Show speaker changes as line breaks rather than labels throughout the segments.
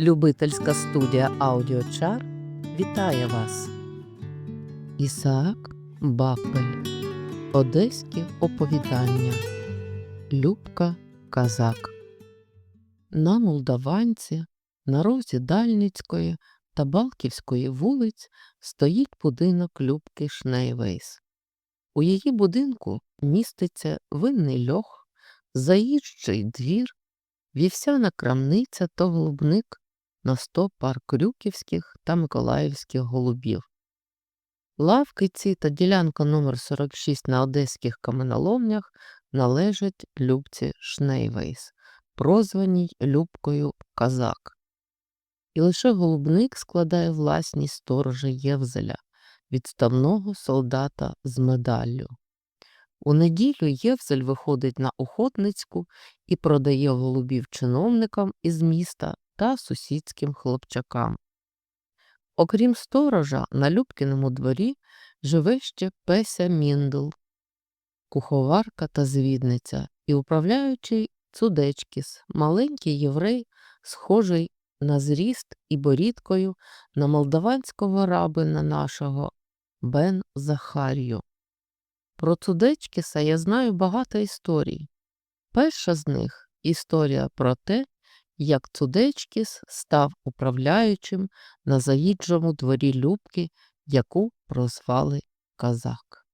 Любительська студія Аудіочар вітає вас. Ісаак Бакпель. Одеські оповідання. Любка Казак. На Молдаванці, на розі Дальницької та Балківської вулиць стоїть будинок Любки Шнейвейс. У її будинку міститься винний льох, заїжджий двір, вівсяна крамниця та голубник на сто пар крюківських та миколаївських голубів. Лавки ці та ділянка номер 46 на одеських каменоломнях належать Любці Шнейвейс, прозваній Любкою Казак. І лише голубник складає власність сторожа Євзеля, відставного солдата з медаллю. У неділю Євзель виходить на Охотницьку і продає голубів чиновникам із міста та сусідським хлопчакам. Окрім сторожа, на Любкіному дворі живе ще Песя Міндл, куховарка та звідниця і управляючий Цудечкіс, маленький єврей, схожий на зріст і борідкою на молдаванського рабина нашого Бен Захарію. Про Цудечкіса я знаю багато історій. Перша з них історія про те, як Цудечкіс став управляючим на заїджому дворі Любки, яку прозвали Казак.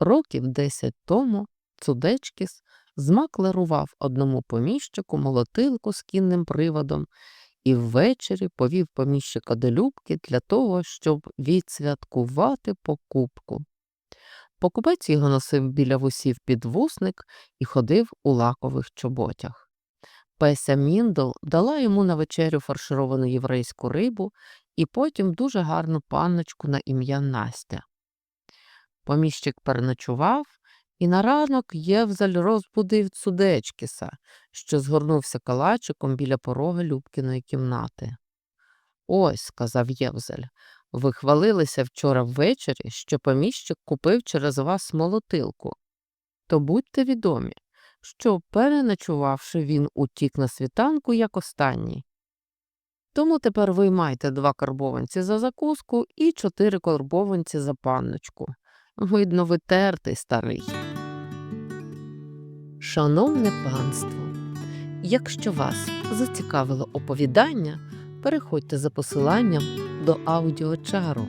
Років десять тому Цудечкіс змаклерував одному поміщику молотилку з кінним приводом і ввечері повів поміщика до Любки для того, щоб відсвяткувати покупку. Покупець його носив біля вусів підвусник і ходив у лакових чоботях. Песя Міндл дала йому на вечерю фаршировану єврейську рибу і потім дуже гарну панночку на ім'я Настя. Поміщик переночував, і на ранок Євзаль розбудив Цудечкіса, що згорнувся калачиком біля порога Любкіної кімнати. Ось, сказав Євзель, ви хвалилися вчора ввечері, що поміщик купив через вас молотилку. То будьте відомі, що, переночувавши, він утік на світанку, як останній. Тому тепер ви майте два карбованці за закуску і чотири карбованці за панночку. Видно, ви тертий старий. Шановне панство, якщо вас зацікавило оповідання, переходьте за посиланням до аудіочару.